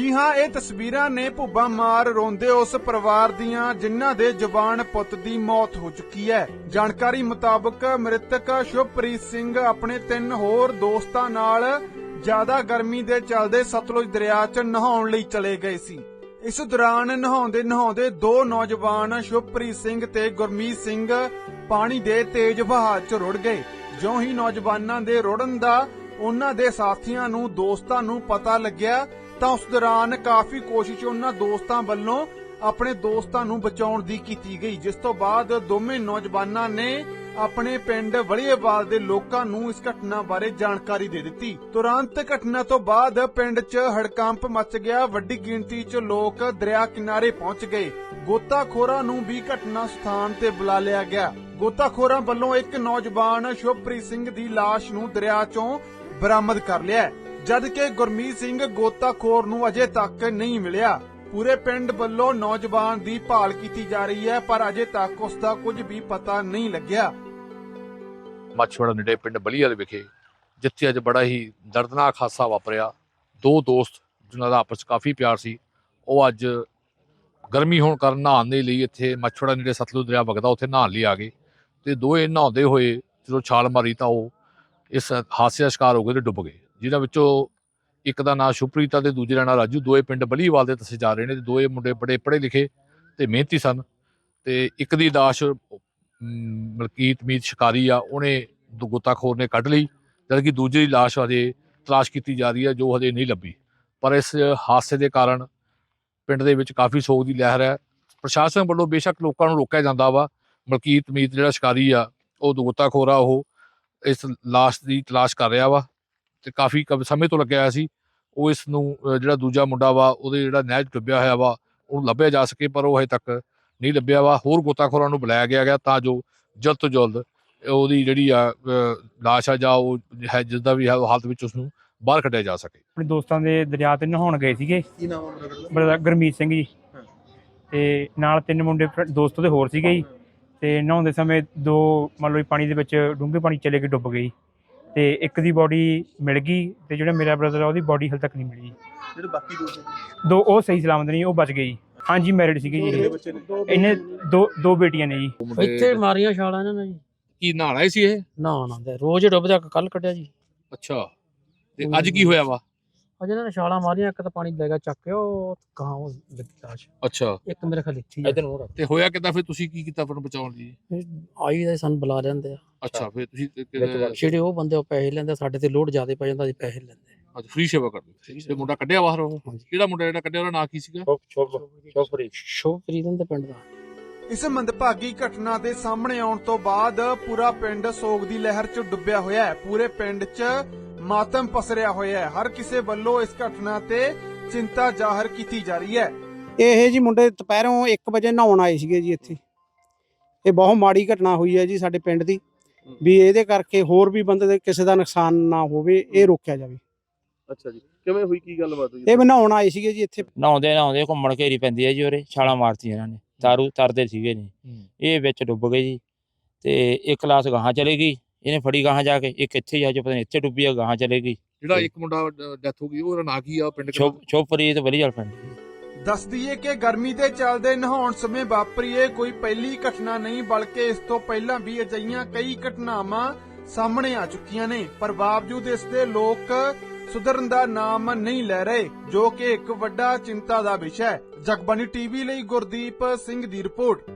ਜੀ ਹਾਂ, ਇਹ ਤਸਵੀਰਾਂ ਨੇ ਭੁੱਬਾ ਮਾਰ ਰੋਂਦੇ ਉਸ ਪਰਿਵਾਰ ਦੀਆਂ, ਜਿਨ੍ਹਾਂ ਦੇ ਜਵਾਨ ਪੁੱਤ ਦੀ ਮੌਤ ਹੋ ਚੁੱਕੀ ਹੈ। ਜਾਣਕਾਰੀ ਮੁਤਾਬਕ ਮ੍ਰਿਤਕ ਸ਼ੁਭਪ੍ਰੀਤ ਸਿੰਘ ਆਪਣੇ ਤਿੰਨ ਹੋਰ ਦੋਸਤਾਂ ਨਾਲ ਜ਼ਿਆਦਾ ਗਰਮੀ ਦੇ ਚੱਲਦੇ ਸਤਲੁਜ ਦਰਿਆ 'ਚ ਨਹਾਉਣ ਲਈ ਚਲੇ ਗਏ ਸੀ। ਇਸ ਦੌਰਾਨ ਨਹਾਉਂਦੇ ਨਹਾਉਂਦੇ ਦੋ ਨੌਜਵਾਨ ਸ਼ੁਭਪ੍ਰੀਤ ਸਿੰਘ ਤੇ ਗੁਰਮੀਤ ਸਿੰਘ ਪਾਣੀ ਦੇ ਤੇਜ਼ ਵਹਾਅ 'ਚ ਰੁੜ ਗਏ। ਜਿਉਂ ਹੀ ਨੌਜਵਾਨਾਂ ਦੇ ਰੁੜਨ ਦਾ ਉਹਨਾਂ ਦੇ ਸਾਥੀਆਂ ਨੂੰ, ਦੋਸਤਾਂ ਨੂੰ ਪਤਾ ਲੱਗਿਆ ਤਾਂ ਉਸ ਦੌਰਾਨ ਕਾਫੀ ਕੋਸ਼ਿਸ਼ ਉਹਨਾਂ ਦੋਸਤਾਂ ਵੱਲੋਂ ਆਪਣੇ ਦੋਸਤਾਂ ਨੂੰ ਬਚਾਉਣ ਦੀ ਕੀਤੀ ਗਈ, ਜਿਸ ਤੋਂ ਬਾਅਦ ਦੋਵੇਂ ਨੌਜਵਾਨਾਂ ਨੇ ਆਪਣੇ ਪਿੰਡ ਵਲੀਏਵਾਲ ਦੇ ਲੋਕਾਂ ਨੂੰ ਇਸ ਘਟਨਾ ਬਾਰੇ ਜਾਣਕਾਰੀ ਦੇ ਦਿੱਤੀ। ਤੁਰੰਤ ਘਟਨਾ ਤੋਂ ਬਾਅਦ ਪਿੰਡ 'ਚ ਹੜਕੰਪ ਮਚ ਗਿਆ, ਵੱਡੀ ਗਿਣਤੀ 'ਚ ਲੋਕ ਦਰਿਆ ਕਿਨਾਰੇ ਪਹੁੰਚ ਗਏ। ਗੋਤਾਖੋਰਾਂ ਨੂੰ ਵੀ ਘਟਨਾ ਸਥਾਨ ਤੇ ਬੁਲਾ ਲਿਆ ਗਿਆ। ਗੋਤਾਖੋਰਾਂ ਵੱਲੋਂ ਇੱਕ ਨੌਜਵਾਨ ਸ਼ੁਭਪ੍ਰੀਤ ਸਿੰਘ ਦੀ ਲਾਸ਼ ਨੂੰ ਦਰਿਆ 'ਚੋਂ ਬਰਾਮਦ ਕਰ ਲਿਆ ਜਦ ਕਿ ਗੁਰਮੀਤ ਸਿੰਘ ਗੋਤਾਖੋਰ ਨੂੰ ਅਜੇ ਤੱਕ ਨਹੀਂ ਮਿਲਿਆ। ਪੂਰੇ ਪਿੰਡ ਵੱਲੋਂ ਨੌਜਵਾਨ ਦੀ ਭਾਲ ਕੀਤੀ ਜਾ ਰਹੀ ਹੈ, ਪਰ ਅਜੇ ਤੱਕ ਉਸ ਦਾ ਕੁਝ ਵੀ ਪਤਾ ਨਹੀਂ ਲੱਗਿਆ। ਮੱਛਵਾੜਾ ਨੇੜੇ ਪਿੰਡ ਬਲੀਵਾਲ ਵਿਖੇ, ਜਿੱਥੇ ਅੱਜ ਬੜਾ ਹੀ ਦਰਦਨਾਕ ਹਾਦਸਾ ਵਾਪਰਿਆ। ਦੋ ਦੋਸਤ, ਜਿਨ੍ਹਾਂ ਦਾ ਆਪਸ 'ਚ ਕਾਫੀ ਪਿਆਰ ਸੀ, ਉਹ ਅੱਜ ਗਰਮੀ ਹੋਣ ਕਾਰਨ ਨਹਾਉਣ ਦੇ ਲਈ ਇੱਥੇ ਮੱਛਵਾੜਾ ਨੇੜੇ ਸਤਲੁਜ ਦਰਿਆ ਵਗਦਾ ਉੱਥੇ ਨਹਾਉਣ ਲਈ ਆ ਗਏ। ਤੇ ਦੋਏ ਨਹਾਉਂਦੇ ਹੋਏ ਜਦੋਂ ਛਾਲ ਮਾਰੀ ਤਾਂ ਉਹ ਇਸ ਹਾਦਸੇ ਦਾ ਸ਼ਿਕਾਰ ਹੋ ਗਏ ਤੇ ਡੁੱਬ ਗਏ। ਜਿਹਨਾਂ ਵਿੱਚੋਂ ਇੱਕ ਦਾ ਨਾਂ ਸ਼ੁਭਪ੍ਰੀਤ ਆ ਤੇ ਦੂਜੇ ਦਾ ਨਾਂ ਰਾਜੂ। ਦੋਏ ਪਿੰਡ ਬਲੀਵਾਲ ਦੇ ਦੱਸੇ ਜਾ ਰਹੇ ਨੇ ਤੇ ਦੋਏ ਮੁੰਡੇ ਬੜੇ ਪੜ੍ਹੇ ਲਿਖੇ ਤੇ ਮਿਹਨਤੀ ਸਨ ਤੇ ਇੱਕ ਦੀ ਲਾਸ਼ ਮਲਕੀਤ ਮੀਤ ਸ਼ਿਕਾਰੀ ਆ, ਉਹਨੇ ਦੋ ਨੇ ਕੱਢ ਲਈ ਜਦਕਿ ਦੂਜੀ ਦੀ ਲਾਸ਼ ਹਜੇ ਤਲਾਸ਼ ਕੀਤੀ ਜਾ ਰਹੀ ਹੈ ਜੋ ਹਜੇ ਨਹੀਂ ਲੱਭੀ। ਪਰ ਇਸ ਹਾਦਸੇ ਦੇ ਕਾਰਨ ਪਿੰਡ ਦੇ ਵਿੱਚ ਕਾਫੀ ਸੋਗ ਦੀ ਲਹਿਰ ਹੈ। ਪ੍ਰਸ਼ਾਸਨ ਵੱਲੋਂ ਬੇਸ਼ੱਕ ਲੋਕਾਂ ਨੂੰ ਰੋਕਿਆ ਜਾਂਦਾ ਵਾ। ਮਲਕੀਤ ਮੀਤ ਜਿਹੜਾ ਸ਼ਿਕਾਰੀ ਆ, ਉਹ ਗੋਤਾਖੋਰ ਆ, ਉਹ ਇਸ ਲਾਸ਼ ਦੀ ਤਲਾਸ਼ ਕਰ ਰਿਹਾ ਵਾ। ਤੇ ਕਾਫੀ ਸਮੇਂ ਤੋਂ ਲੱਗਿਆ ਹੋਇਆ ਸੀ। ਉਹ ਇਸ ਨੂੰ ਜਿਹੜਾ ਦੂਜਾ ਮੁੰਡਾ ਵਾ ਉਹਦੇ ਜਿਹੜਾ ਨਹਿਰ 'ਚ ਡੁੱਬਿਆ ਹੋਇਆ ਵਾ ਉਹਨੂੰ ਲੱਭਿਆ ਜਾ ਸਕੇ ਪਰ ਉਹ ਹਜੇ ਤੱਕ ਨਹੀਂ ਲੱਭਿਆ ਵਾ। ਹੋਰ ਗੋਤਾਖੋਰਾਂ ਨੂੰ ਬੁਲਾਇਆ ਗਿਆ ਗਿਆ ਤਾਂ ਜੋ ਜਲਦ ਤੋਂ ਜਲਦ ਉਹਦੀ ਜਿਹੜੀ ਆ ਲਾਸ਼ ਆ ਜਾਂ ਉਹ ਹੈ ਜਿਸ ਦਾ ਵੀ ਹੈ ਉਹ ਹਾਲਤ ਵਿੱਚ ਉਸ ਨੂੰ ਬਾਹਰ ਕੱਢਿਆ ਜਾ ਸਕੇ। ਆਪਣੇ ਦੋਸਤਾਂ ਦੇ ਦਰਿਆ ਤੇ ਨਹਾਉਣ ਗਏ ਸੀਗੇ। ਕੀ ਨਾਮ ਬ੍ਰਦਰ ਗੁਰਮੀਤ ਸਿੰਘ ਜੀ। ਤੇ ਨਾਲ ਤਿੰਨ ਮੁੰਡੇ ਦੋਸਤ ਉਹਦੇ ਹੋਰ ਸੀਗੇ ਜੀ। ਤੇ ਨਹਾਉਂਦੇ ਸਮੇਂ ਦੋ ਮੰਨ ਲਓ ਪਾਣੀ ਦੇ ਵਿੱਚ ਡੂੰਘੇ ਪਾਣੀ ਚਲੇ ਕੇ ਡੁੱਬ ਗਈ ਤੇ ਇੱਕ ਦੀ ਬਾਡੀ ਮਿਲ ਗਈ ਤੇ ਜਿਹੜਾ ਮੇਰਾ ਬ੍ਰਦਰ ਆ ਉਹਦੀ ਬਾਡੀ ਹਲ ਤੱਕ ਨਹੀਂ ਮਿਲੀ ਜਿਹੜੇ ਬਾਕੀ ਦੋ ਸੀ। ਦੋ ਉਹ ਸਹੀ ਸਲਾਮਤ ਨਹੀਂ ਉਹ ਬਚ ਗਈ ਹਾਂਜੀ ਮੈਰਿਡ ਸੀਗੇ ਜੀ। ਇਹ। ਇਹਨੇ ਦੋ ਦੋ ਬੇਟੀਆਂ ਨੇ ਜੀ। ਇੱਥੇ ਮਾਰੀਆਂ ਛਾਲਾਂ ਇਹਨਾਂ ਨੇ ਜੀ। ਕੀ ਨਹਾਣਾ ਸੀ ਇਹ? ਨਾ ਨਾ ਦੇ ਰੋਜ਼ ਡੁੱਬਦਾ ਕੱਲ ਕੱਢਿਆ ਜੀ। ਅੱਛਾ। ਤੇ ਅੱਜ ਕੀ ਹੋਇਆ ਵਾ? ਅਜੇ ਇਹਨਾਂ ਨੇ ਛਾਲਾਂ ਮਾਰੀਆਂ ਇੱਕ ਤਾਂ ਪਾਣੀ ਲੈ ਗਿਆ ਚੱਕ ਕੇ ਉਹ ਗਾਂ ਉਹ ਲੱਗੀ ਲਾਸ਼ ਅੱਛਾ। ਇੱਕ ਮੇਰੇ ਖਿਆਲ ਇੱਥੇ ਹੀ ਆ। ਤੇ ਹੋਇਆ ਕਿਦਾਂ? ਫਿਰ ਤੁਸੀਂ ਕੀ ਕੀਤਾ ਫਿਰ ਬਚਾਉਣ ਲਈ? ਆਈ ਦਾ ਸਾਨੂੰ ਬੁਲਾ ਲੈਂਦੇ ਆ। ਅੱਛਾ ਫਿਰ ਤੁਸੀਂ ਜਿਹੜੇ ਉਹ ਬੰਦੇ ਉਹ ਪੈਸੇ ਲੈਂਦੇ ਸਾਡੇ ਤੇ ਲੋਡ ਜ਼ਿਆਦਾ ਪੈ ਜਾਂਦਾ ਅਸੀਂ ਪੈਸੇ ਲੈਂਦੇ। ਅੱਛਾ ਫ੍ਰੀ ਸੇਵਾ ਕਰਦੇ ਤੇ ਮੁੰਡਾ ਕੱਢਿਆ ਬਾਹਰ ਉਹ। ਕਿਹੜਾ ਮੁੰਡਾ ਜਿਹੜਾ ਕੱਢਿਆ ਉਹਦਾ ਨਾਂ ਕੀ ਸੀਗਾ? ਸ਼ੋਪਰੀ ਦੇ ਪਿੰਡ ਦਾ। ਇਸ ਮੰਦਭਾਗੀ ਘਟਨਾ ਦੇ ਸਾਹਮਣੇ ਆਉਣ ਤੋਂ ਬਾਅਦ ਪੂਰਾ ਪਿੰਡ ਸੋਗ ਦੀ ਲਹਿਰ 'ਚ ਡੁੱਬਿਆ ਹੋਇਆ ਹੈ। ਪੂਰੇ ਪਿੰਡ 'ਚ ਮਾਤਮ ਪਸਰਿਆ ਹੋਇਆ ਹੈ। ਹਰ ਕਿਸੇ ਵੱਲੋਂ ਇਸ ਘਟਨਾ ਤੇ ਚਿੰਤਾ ਜ਼ਾਹਰ ਕੀਤੀ ਜਾ ਰਹੀ ਹੈ। ਇਹ ਜੀ ਮੁੰਡੇ ਦੁਪਹਿਰੋਂ 1 ਵਜੇ ਨਹਾਉਣ ਆਏ ਸੀਗੇ ਜੀ ਇੱਥੇ। ਇਹ ਬਹੁਤ ਮਾੜੀ ਘਟਨਾ ਹੋਈ ਹੈ ਜੀ ਸਾਡੇ ਪਿੰਡ ਦੀ। ਵੀ ਇਹਦੇ ਕਰਕੇ ਹੋਰ ਵੀ ਬੰਦੇ ਦੇ ਕਿਸੇ ਦਾ ਨੁਕਸਾਨ ਨਾ ਹੋਵੇ ਇਹ ਰੋਕਿਆ ਜਾਵੇ। ਅੱਛਾ ਜੀ। ਕਿਵੇਂ ਹੋਈ? ਕੀ ਗੱਲਬਾਤ ਹੋਈ? ਇਹ ਵੀ ਨਹਾਉਣ ਆਏ ਸੀਗੇ ਜੀ ਇੱਥੇ। ਨਹਾਉਂਦੇ ਨਹਾਉਂਦੇ ਘੁੰਮਣ ਘੇਰੀ ਪੈਂਦੀ ਹੈ ਜੀ ਉਰੇ ਛਾਲਾਂ ਮਾਰਤੀਆਂ ਇਹਨਾਂ ਨੇ। ਤਾਰੂ ਤਰਦੇ ਸੀਗੇ ਜੀ। ਇਹ ਵਿੱਚ ਡੁੱਬ ਗਏ ਜੀ ਤੇ ਇੱਕ ਕਲਾਸ ਗਾਹਾਂ ਚਲੇ ਗਈ। ਇਹਨੇ ਫੜੀ ਗਾਹਾਂ ਜਾ ਕੇ ਇੱਕ ਇੱਥੇ ਜਾ ਕੇ ਪਤਾ ਨਹੀਂ ਇੱਥੇ ਡੁੱਬੀ ਆ ਗਾਹਾਂ ਚਲੇ ਗਈ। ਜਿਹੜਾ ਇੱਕ ਮੁੰਡਾ ਡੈਥ ਹੋ ਗਈ ਉਹਦਾ ਨਾਂ ਕੀ ਆ ਪਿੰਡ ਛੋਪ ਛੋਪਰੀ ਤੇ ਬਲੀ ਜਲ ਪਿੰਡ। ਦੱਸ ਦਈਏ ਕਿ ਗਰਮੀ ਦੇ ਚੱਲਦੇ ਨਹਾਉਣ ਸਮੇਂ ਵਾਪਰੀ ਇਹ ਕੋਈ ਪਹਿਲੀ ਘਟਨਾ ਨਹੀਂ ਬਲਕਿ ਇਸ ਤੋਂ ਪਹਿਲਾਂ ਵੀ ਅਜਿਹੀਆਂ ਕਈ ਘਟਨਾਵਾਂ ਸਾਹਮਣੇ ਆ ਚੁੱਕੀਆਂ ਨੇ। ਪਰ ਬਾਵਜੂਦ ਇਸ ਦੇ ਲੋਕ ਸੁਧਰਨ ਦਾ ਨਾਮ ਨਹੀਂ ਲੈ ਰਹੇ ਜੋ ਕਿ ਇੱਕ ਵੱਡਾ ਚਿੰਤਾ ਦਾ ਵਿਸ਼ਾ ਹੈ। ਜਗਬਾਨੀ ਟੀਵੀ ਲਈ ਗੁਰਦੀਪ ਸਿੰਘ ਦੀ ਰਿਪੋਰਟ।